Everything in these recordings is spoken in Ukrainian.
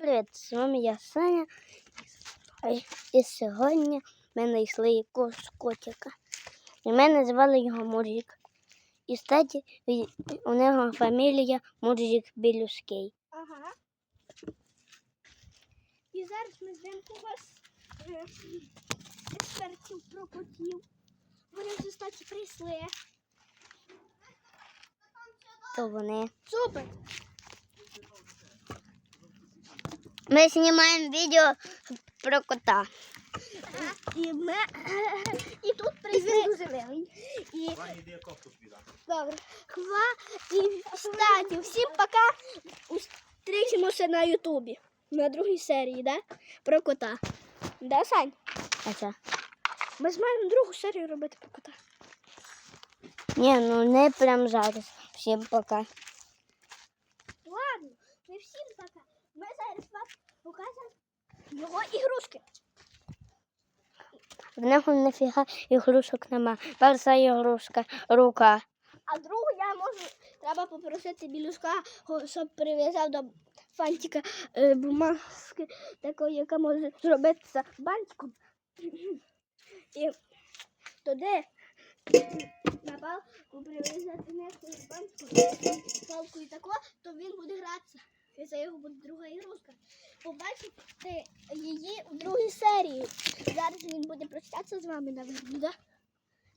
Привіт, з вами я Саня. І сьогодні ми знайшли якогось котика. І ми називали його Мурзик. І статі у нього фамілія Мурзик Білюшкий. Ага. І зараз ми ждемо когось експертів про котів. Вони вже статі прийшли. То вони. Супер! Ми знімаємо відео про кота. І ми і тут прийшли. Дуже милий. І добре. Хва і кстати, всім пока. Зустрічемося на Ютубі. На другій серії, да? Про кота. Да, Сань? А це? Ми зможемо другу серію робити про кота. Ні, ну не прям зараз. Всім пока. Ладно, не всім пока. Ми зараз вам покажемо його ігрушки. В нього нафіга ігрушок нема. Перша ігрушка рука. А другу я можу, треба попросити білюшка, щоб прив'язав до фантика е, бумажки, такої, яка може зробитися бантиком. І туди на палку прив'язати нехто з бантиком, палкою тако, то він буде гратися. І це його буде друга ігрушка. Побачите її у другій. Зараз він буде прощатися з вами, напевно, да?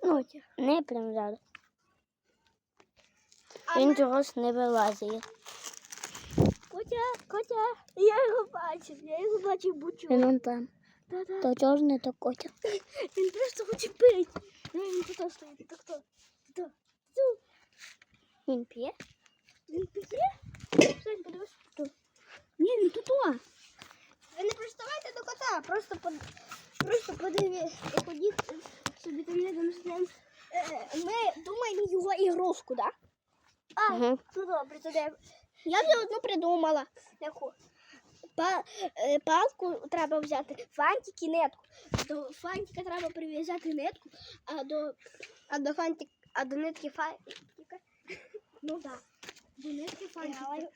Ну, не прям зараз. А Він ми- чогось не вилазить. Котя, котя, я його бачив, я його бачив бучу. Він он там. Та-та. То чорний, то котя. Він просто хоче пити. Ну, він тут стоїть. Так хто? Хто? Хто? Він п'є. Він п'є? Сань, подивись, хто? Ні, він тут. Ви не приставайте до кота, просто под... просто подивіться, ходіть собі там рядом з ним. Е, Ми думаємо його ігрушку, так? Да? А, Угу. Ну добре, тоді. Я вже одну придумала. Яку? Па, е, палку треба взяти, фантик і нитку. До фантика треба прив'язати нитку, а до, а до фантик, а до нитки фантика. Ну так. До нитки фантика.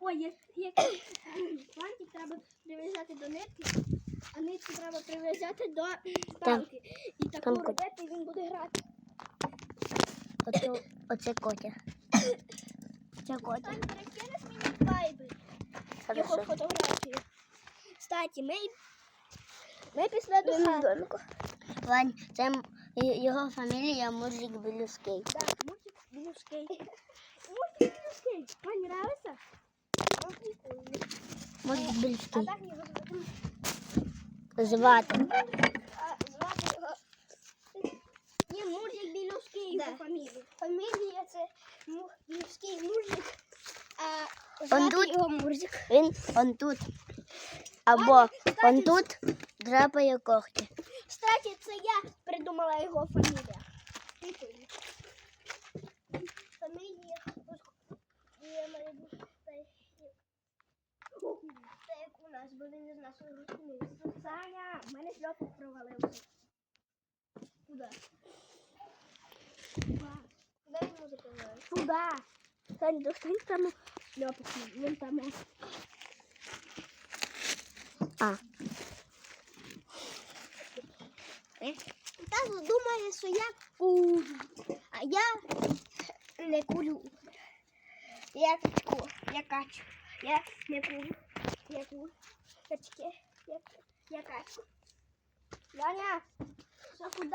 Ой, є, є, фантик треба прив'язати до нитки, а нитку треба прив'язати до палки. І таку там робити, і він буде грати. Оце, оце котя. Це котя. Перекинеш мені вайбер. його фотографію. Кстати, ми, ми після до хати. Вань, це його фамілія Мурзик Білюшкий. Так, мультик Білюшкей. Мультик Білюшкей. Мурзик А Білюшкий. так його звати. Звати. А, звати його... Ні, Мурзик Білюшкий його фамілія. Фамілія це Білюшкий Мурзик. А Он звати тут? його Мурзик. Він он тут. Або он тут драпає когті. Кстати, це я придумала його фамілія. Прикольно. Фамілія. Я маю бути це Це як у нас, не знає свою фамілію. Саня, в мене зльотник провалився. Куди? Куди? Куди він може провалився? Куди? Саня, достань там шльопок. Він там. А, Та думає, що я курю, а я не курю. Я качку, я качу. Я не курю. Я курю. Качки, я, я качу. Ляня, що куди?